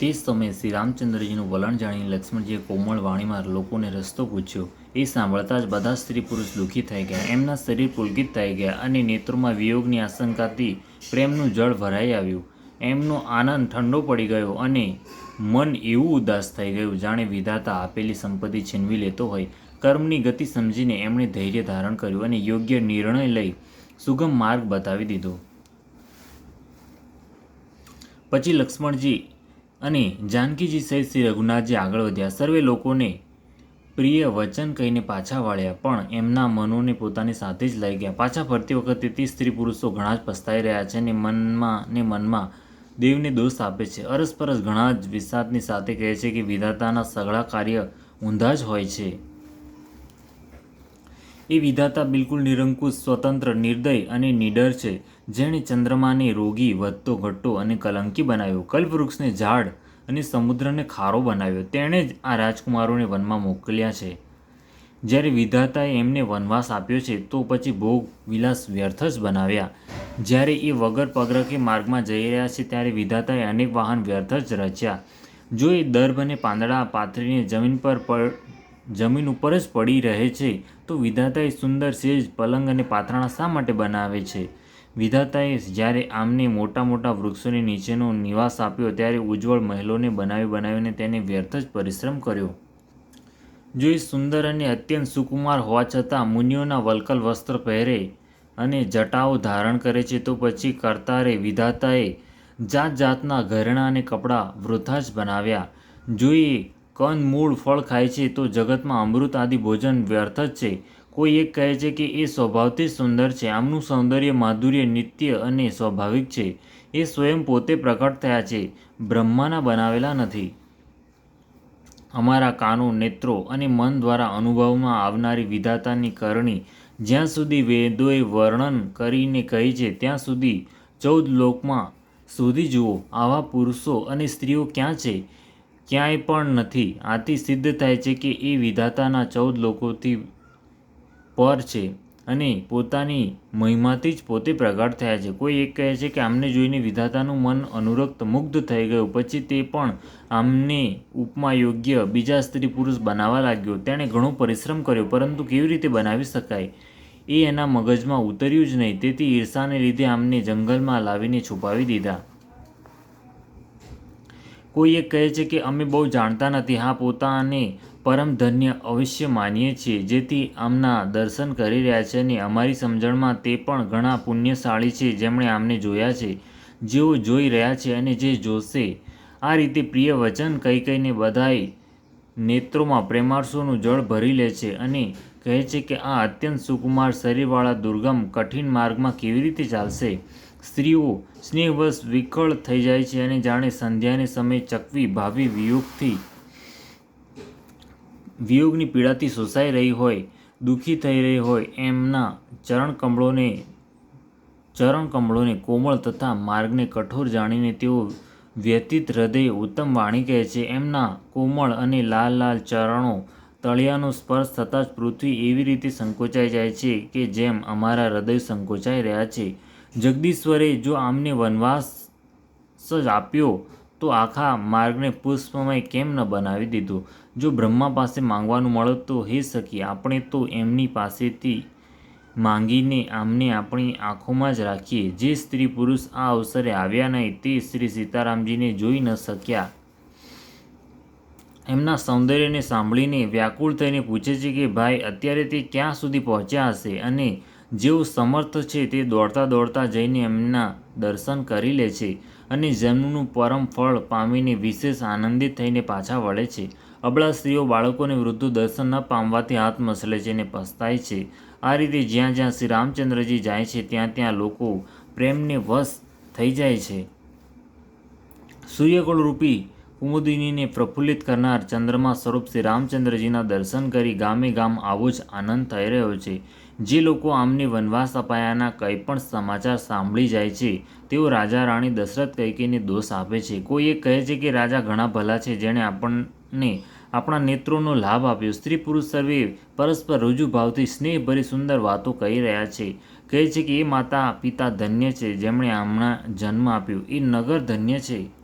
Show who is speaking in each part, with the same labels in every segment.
Speaker 1: તે સમયે શ્રી રામચંદ્રજીનું વલણ જાણીને લક્ષ્મણજીએ કોમળ વાણીમાં લોકોને રસ્તો પૂછ્યો. એ સાંભળતા જ બધા સ્ત્રી પુરુષ દુઃખી થઈ ગયા. એમના શરીર પુલકિત થઈ ગયા અને નેત્રોમાં વિયોગની આશંકાથી પ્રેમનું જળ ભરાઈ આવ્યું. એમનો આનંદ ઠંડો પડી ગયો અને મન એવું ઉદાસ થઈ ગયું, જાણે વિધાતા આપેલી સંપત્તિ છીનવી લેતો હોય. કર્મની ગતિ સમજીને એમણે ધૈર્ય ધારણ કર્યું અને યોગ્ય નિર્ણય લઈ સુગમ માર્ગ બતાવી દીધો. પછી લક્ષ્મણજી અને જાનકીજી સહિત શ્રી રઘુનાથજી આગળ વધ્યા. સર્વે લોકોને પ્રિય વચન કહીને પાછા વાળ્યા, પણ એમના મનોને પોતાની સાથે જ લઈ ગયા. પાછા ફરતી વખતે તે સ્ત્રી પુરુષો ઘણા જ પસ્તાઈ રહ્યા છે અને મનમાં ને મનમાં દેવને દોષ આપે છે. અરસપરસ ઘણા જ વિષાદની સાથે કહે છે કે વિધાતાના સઘળા કાર્ય ઊંધા જ હોય છે. એ વિધાતા બિલકુલ નિરંકુશ, સ્વતંત્ર, નિર્દય અને નિડર છે. જેણે ચંદ્રમાને રોગી, વધતો, ઘટતો અને કલંકી બનાવ્યો. કલ્પવૃક્ષને ઝાડ અને સમુદ્રને ખારો બનાવ્યો. તેણે જ આ રાજકુમારોને વનમાં મોકલ્યા છે. જ્યારે વિધાતાએ એમને વનવાસ આપ્યો છે, તો પછી ભોગ વિલાસ વ્યર્થ જ બનાવ્યા. જ્યારે એ વગર પગરખે માર્ગમાં જઈ રહ્યા છે, ત્યારે વિધાતાએ અનેક વાહન વ્યર્થ જ રચ્યા. જો એ દર્ભ અને પાંદડા પાથરીને જમીન પર જમીન ઉપર જ પડી રહે છે, તો વિધાતાએ સુંદર સેજ, પલંગ અને પાથરણા શા માટે બનાવે છે? વિધાતાએ જ્યારે આમને મોટા મોટા વૃક્ષોની નીચેનો નિવાસ આપ્યો ત્યારે ઉજ્જવળ મહેલોને બનાવી બનાવીને તેને વ્યર્થ જ પરિશ્રમ કર્યો. જો એ સુંદર અને અત્યંત સુકુમાર હોવા છતાં મુનિઓના વલ્કલ વસ્ત્ર પહેરે અને જટાઓ ધારણ કરે છે, તો પછી કર્તારે વિધાતાએ જાત જાતના ઘરેણાં અને કપડાં વૃથા જ બનાવ્યા. જો એ કંદ મૂળ ફળ ખાય છે, તો જગતમાં અમૃત આદિ ભોજન વ્યર્થ જ છે. કોઈ એક કહે છે કે એ સ્વભાવથી સુંદર છે. આમનું સૌંદર્ય માધુર્ય, નિત્ય અને સ્વાભાવિક છે. એ સ્વયં પોતે પ્રકટ થયા છે. બ્રહ્માના બનાવેલા નથી. અમારા કાનો, નેત્રો અને મન દ્વારા અનુભવમાં આવનારી વિધાતાની કરણી જ્યાં સુધી વેદોએ વર્ણન કરીને કહી છે, ત્યાં સુધી ચૌદ લોકમાં શોધી જુઓ, આવા પુરુષો અને સ્ત્રીઓ ક્યાં છે? ક્યાંય પણ નથી. આથી સિદ્ધ થાય છે કે એ વિધાતાના ચૌદ લોકોથી પર છે અને પોતાની મહિમાથી જ પોતે પ્રગટ થયા છે. કોઈ એક કહે છે કે આમને જોઈને વિધાતાનું મન અનુરક્ત મુગ્ધ થઈ ગયું. પછી તે પણ આમને ઉપમા યોગ્ય બીજા સ્ત્રી પુરુષ બનાવવા લાગ્યો. તેણે ઘણો પરિશ્રમ કર્યો, પરંતુ કેવી રીતે બનાવી શકાય? એ એના મગજમાં ઉતર્યું જ નહીં. તેથી ઈર્ષાને લીધે આમને જંગલમાં લાવીને છુપાવી દીધા. કોઈ એક કહે છે કે અમે બહુ જાણતા નથી. હા, પોતાને પરમ ધન્ય અવશ્ય માનીએ છીએ. જેથી આમના દર્શન કરી રહ્યા છે અને અમારી સમજણમાં તે પણ ઘણા પુણ્યશાળી છે જેમણે આમને જોયા છે, જેઓ જોઈ રહ્યા છે અને જે જોશે. આ રીતે પ્રિય વચન કહી કહીને બધાય નેત્રોમાં પ્રેમારસોનું જળ ભરી લે છે અને કહે છે કે આ અત્યંત સુકુમાર શરીરવાળા દુર્ગમ કઠિન માર્ગમાં કેવી રીતે ચાલશે? સ્ત્રીઓ સ્નેહવશ વિકળ થઈ જાય છે અને જાણે સંધ્યાને સમય ચકવી ભાવિ વિયોગથી વિયોગની પીડાથી સોસાઈ રહી હોય, દુઃખી થઈ રહી હોય એમના ચરણ કમળોને ચરણ કમળોને કોમળ તથા માર્ગને કઠોર જાણીને તેઓ વ્યતીત હૃદય ઉત્તમ વાણી કહે છે. એમના કોમળ અને લાલ લાલ ચરણો તળિયાનો સ્પર્શ થતાં જ પૃથ્વી એવી રીતે સંકોચાઈ જાય છે કે જેમ અમારા હૃદય સંકોચાઈ રહ્યા છે. જગદીશ્વરે જો આમને વનવાસ જ આપ્યો તો આખા માર્ગને પુષ્પમય કેમ ન બનાવી દીધું? જો બ્રહ્મા પાસે માંગવાનું મળે તો હે સખી આપણે તો એમની પાસેથી માંગીને આમને આપણી આંખોમાં જ રાખીએ. જે સ્ત્રી પુરુષ આ અવસરે આવ્યા નહીં, તે શ્રી સીતારામજીને જોઈ ન શક્યા. એમના સૌંદર્યને સાંભળીને વ્યાકુળ થઈને પૂછે છે કે, ભાઈ, અત્યારે તે ક્યાં સુધી પહોંચ્યા હશે અને જેઓ સમર્થ છે તે દોડતા દોડતા જઈને એમના દર્શન કરી લે છે? અને જન્મનું પરમ ફળ પામીને વિશેષ આનંદિત થઈને પાછા વળે છે. અબળા સ્ત્રીઓ બાળકોને વૃદ્ધો દર્શન ન પામવાથી હાથ મસલે છે અને પસ્તાય છે. આ રીતે જ્યાં જ્યાં શ્રી રામચંદ્રજી જાય છે, ત્યાં ત્યાં લોકો પ્રેમને વશ થઈ જાય છે. સૂર્યકુળરૂપી કુમુદિનીને પ્રફુલ્લિત કરનાર ચંદ્રમા સ્વરૂપ શ્રી રામચંદ્રજીના દર્શન કરી ગામે ગામ આવો જ આનંદ થઈ રહ્યો છે. જે લોકો આમને વનવાસ અપાયાના કંઈ પણ સમાચાર સાંભળી જાય છે, તેઓ રાજા રાણી દશરથ કૈકેને દોષ આપે છે. કોઈ એક કહે છે કે રાજા ઘણા ભલા છે, જેણે આપણને આપણા નેત્રોનો લાભ આપ્યો. સ્ત્રી પુરુષ સર્વે પરસ્પર રુજુ ભાવથી સ્નેહભરી સુંદર વાતો કહી રહ્યા છે. કહે છે કે એ માતા પિતા ધન્ય છે, જેમણે હમણાં જન્મ આપ્યો. એ નગર ધન્ય છે.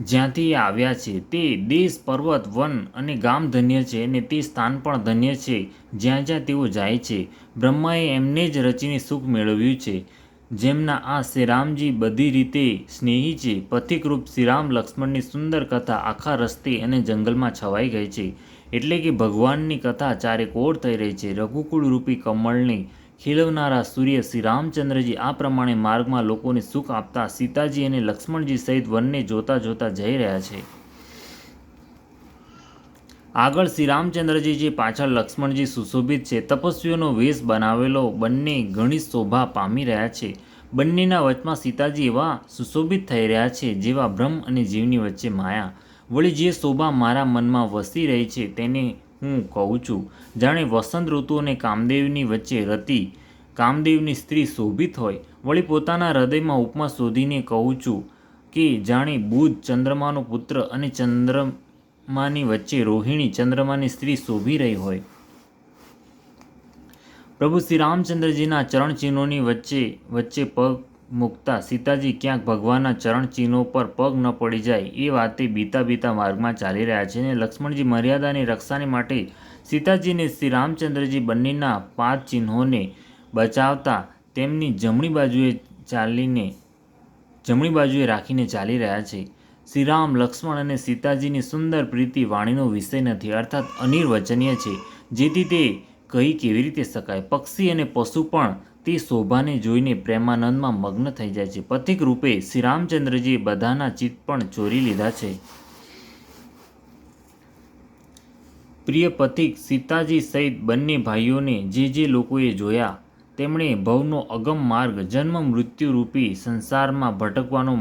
Speaker 1: જ્યાંથી આવ્યા છે તે દેશ, પર્વત, વન અને ગામ ધન્ય છે અને તે સ્થાન પણ ધન્ય છે. જ્યાં જ્યાં તેઓ જાય છે, બ્રહ્માએ એમને જ રચીને સુખ મેળવ્યું છે. જેમના આ શ્રીરામજી બધી રીતે સ્નેહી છે. પથિકરૂપ શ્રીરામ લક્ષ્મણની સુંદર કથા આખા રસ્તે અને જંગલમાં છવાઈ ગઈ છે. એટલે કે ભગવાનની કથા ચારે કોર થઈ રહી છે. રઘુકુળ રૂપી કમળને ખીલવનારા સૂર્ય શ્રી રામચંદ્રજી આ પ્રમાણે માર્ગમાં લોકોને સુખ આપતા સીતાજી અને લક્ષ્મણજી સહિત વનને જોતા જોતા જઈ રહ્યા છે. આગળ શ્રી રામચંદ્રજી જે પાછળ લક્ષ્મણજી સુશોભિત છે, તપસ્વીઓનો વેશ બનાવેલો બંને ઘણી શોભા પામી રહ્યા છે. બંનેના વચમાં સીતાજી એવા સુશોભિત થઈ રહ્યા છે જેવા બ્રહ્મ અને જીવની વચ્ચે માયા. વળી જે શોભા મારા મનમાં વસી રહી છે તેને હું કહું છું. જાણે વસંત ઋતુ અને કામદેવની વચ્ચે રતી કામદેવની સ્ત્રી શોભિત હોય. વળી પોતાના હૃદયમાં ઉપમા શોધીને કહું છું કે જાણે બુધ ચંદ્રમાનો પુત્ર અને ચંદ્રમાની વચ્ચે રોહિણી ચંદ્રમાની સ્ત્રી શોભી રહી હોય. પ્રભુ શ્રી રામચંદ્રજીના ચરણચિહ્નોની વચ્ચે વચ્ચે પગ મૂકતા સીતાજી ક્યાંક ભગવાનના ચરણ ચિહ્નો પર પગ ન પડી જાય એ વાતે બીતા બીતા માર્ગમાં ચાલી રહ્યા છે અને લક્ષ્મણજી મર્યાદાની રક્ષાને માટે સીતાજીને શ્રી રામચંદ્રજી બંનેના પાંચ ચિહ્નોને બચાવતા તેમની જમણી બાજુએ ચાલીને, જમણી બાજુએ રાખીને ચાલી રહ્યા છે. શ્રી રામ, લક્ષ્મણ અને સીતાજીની સુંદર પ્રીતિ વાણીનો વિષય નથી, અર્થાત અનિર્વચનીય છે. જેથી તે કહી કેવી રીતે શકાય? પક્ષી અને પશુ પણ તે શોભાને જોઈને પ્રેમાનંદમાં મગ્ન થઈ જાય છે. પથિક રૂપે શ્રી રામચંદ્રજીએ બધાના ચિત્ત પણ ચોરી લીધા છે. પ્રિય પથિક, સીતાજી સહિત બંને ભાઈઓને જે જે લોકોએ જોયા, તેમણે ભવનો અગમ માર્ગ, જન્મ મૃત્યુ રૂપી સંસારમાં ભટકવાનો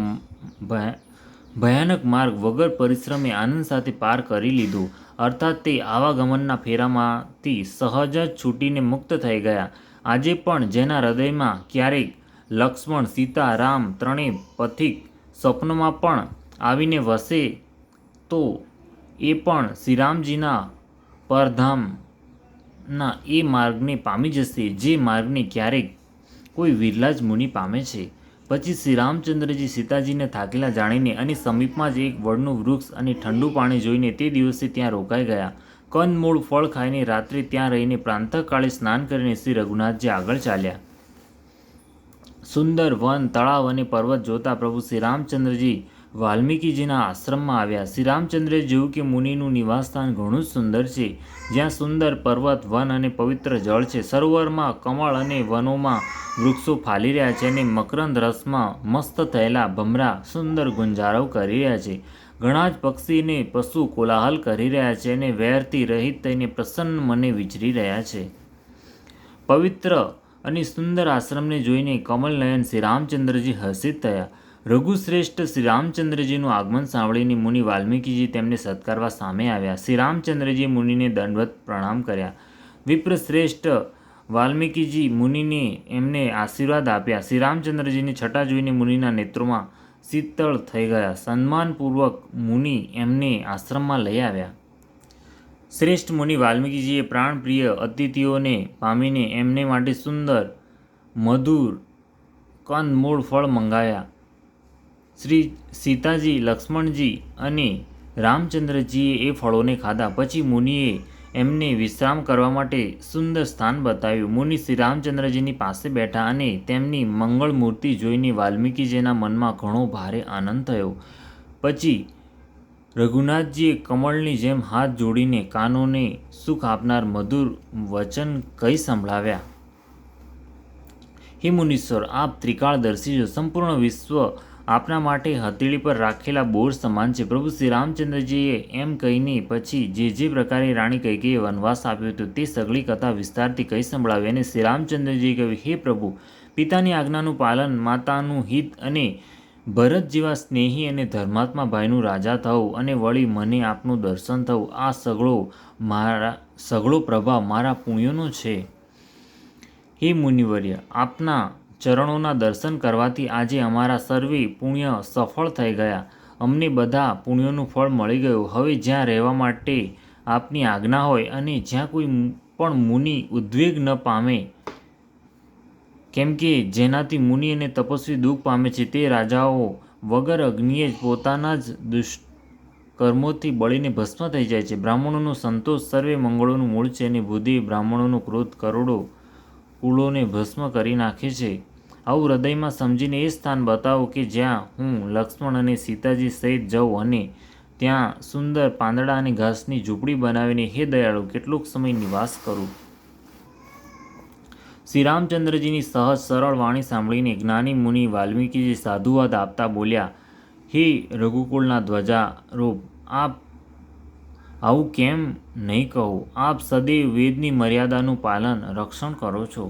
Speaker 1: ભયાનક માર્ગ વગર પરિશ્રમે આનંદ સાથે પાર કરી લીધો. અર્થાત તે આવાગમનના ફેરામાંથી સહજ જ છૂટીને મુક્ત થઈ ગયા. આજે પણ જેના હૃદયમાં ક્યારેક લક્ષ્મણ સીતા રામ ત્રણેય પથિક સ્વપ્નમાં પણ આવીને વસે, તો એ પણ શ્રીરામજીના પરધામના એ માર્ગને પામી જશે, જે માર્ગને ક્યારેક કોઈ વિરલા જ મુનિ પામે છે. પછી શ્રી રામચંદ્રજી સીતાજીને થાકેલા જાણીને અને સમીપમાં જ એક વડનું વૃક્ષ અને ઠંડુ પાણી જોઈને તે દિવસે ત્યાં રોકાઈ ગયા. કંદમૂળ ફળ ખાઈને રાત્રે ત્યાં રહીને પ્રાંતકાળે સ્નાન કરીને શ્રી રઘુનાથજી આગળ ચાલ્યા. સુંદર વન, તળાવ અને પર્વત જોતા પ્રભુ શ્રી રામચંદ્રજી વાલ્મીકીજીના આશ્રમમાં આવ્યા. શ્રી રામચંદ્રે જોયું કે મુનિનું નિવાસસ્થાન ઘણું જ સુંદર છે. જ્યાં સુંદર પર્વત, વન અને પવિત્ર જળ છે. સરોવરમાં કમળ અને વનોમાં વૃક્ષો ફાલી રહ્યા છે અને મકરંદ રસમાં મસ્ત થયેલા ભમરા સુંદર ગુંજારવ કરી રહ્યા છે. ઘણા જ પક્ષીને પશુ કોલાહલ કરી રહ્યા છે અને વેરથી રહિત થઈને પ્રસન્ન મને વિચરી રહ્યા છે. પવિત્ર અને સુંદર આશ્રમને જોઈને કમલનયન શ્રી રામચંદ્રજી હર્ષિત થયા. રઘુશ્રેષ્ઠ શ્રી રામચંદ્રજીનું આગમન સાંભળીને મુનિ વાલ્મીકીજી તેમને સત્કારવા સામે આવ્યા. શ્રી રામચંદ્રજી મુનિને દંડવત પ્રણામ કર્યા. વિપ્રશ્રેષ્ઠ વાલ્મીકીજી મુનિને એમને આશીર્વાદ આપ્યા. શ્રી રામચંદ્રજીની છટા જોઈને મુનિના નેત્રોમાં શીતળ થઈ ગયા. સન્માનપૂર્વક મુનિ એમને આશ્રમમાં લઈ આવ્યા. શ્રેષ્ઠ મુનિ વાલ્મીકીજીએ પ્રાણપ્રિય અતિથિઓને પામીને એમને માટે સુંદર મધુર કંદમૂળ ફળ મંગાવ્યા. શ્રી સીતાજી, લક્ષ્મણજી અને રામચંદ્રજીએ એ ફળોને ખાધા. પછી મુનિએ એમને વિશ્રામ કરવા માટે સુંદર સ્થાન બતાવ્યું. મુનિ શ્રી રામચંદ્રજીની પાસે બેઠા અને તેમની મંગળ મૂર્તિ જોઈને વાલ્મીકીજીના મનમાં ઘણો ભારે આનંદ થયો. પછી રઘુનાથજીએ કમળની જેમ હાથ જોડીને કાનોને સુખ આપનાર મધુર વચન કઈ સંભળાવ્યા. હે મુનીશ્વર, આપ ત્રિકાળદર્શી છો. સંપૂર્ણ વિશ્વ આપના માટે હથેળી પર રાખેલા બોર સમાન છે. પ્રભુ શ્રી રામચંદ્રજીએ એમ કહીને પછી જે જે પ્રકારે રાણી કૈકેયીએ વનવાસ આપ્યો હતો તે સગળી કથા વિસ્તારથી કહી સંભળાવી અને શ્રી રામચંદ્રજીએ કહ્યું, હે પ્રભુ, પિતાની આજ્ઞાનું પાલન, માતાનું હિત અને ભરત જેવા સ્નેહી અને ધર્માત્મા ભાઈનું રાજા થવું અને વળી મને આપનું દર્શન થવું. આ સગળો મારા, સગળો પ્રભાવ મારા પુણ્યોનો છે. હે મુનિવર્ય, આપના ચરણોના દર્શન કરવાથી આજે અમારા સર્વે પુણ્ય સફળ થઈ ગયા. અમને બધા પુણ્યોનું ફળ મળી ગયું. હવે જ્યાં રહેવા માટે આપની આજ્ઞા હોય અને જ્યાં કોઈ પણ મુનિ ઉદ્વેગ ન પામે, કેમ કે જેનાથી મુનિ અને તપસ્વી દુઃખ પામે છે, તે રાજાઓ વગર અગ્નિએ જ પોતાના જ દુષ્ટ કર્મોથી બળીને ભસ્મ થઈ જાય છે. બ્રાહ્મણોનો સંતોષ સર્વે મંગળોનું મૂળ છે અને બુદ્ધિ બ્રાહ્મણોનો ક્રોધ કરોડો કુળોને ભસ્મ કરી નાખે છે. આવું હૃદયમાં સમજીને એ સ્થાન બતાવો કે જ્યાં હું, લક્ષ્મણ અને સીતાજી સહિત જાઉં અને ત્યાં સુંદર પાંદડા અને ઘાસની ઝૂંપડી બનાવીને હે દયાળુ, કેટલોક સમય નિવાસ કરું. શ્રી રામચંદ્રજીની સહજ સરળ વાણી સાંભળીને જ્ઞાની મુનિ વાલ્મીકીજી સાધુવાદ આપતા બોલ્યા, હે રઘુકુળના ધ્વજારૂપ, આપ આવું કેમ નહીં કહું? આપ સદૈવ વેદની મર્યાદાનું પાલન, રક્ષણ કરો છો.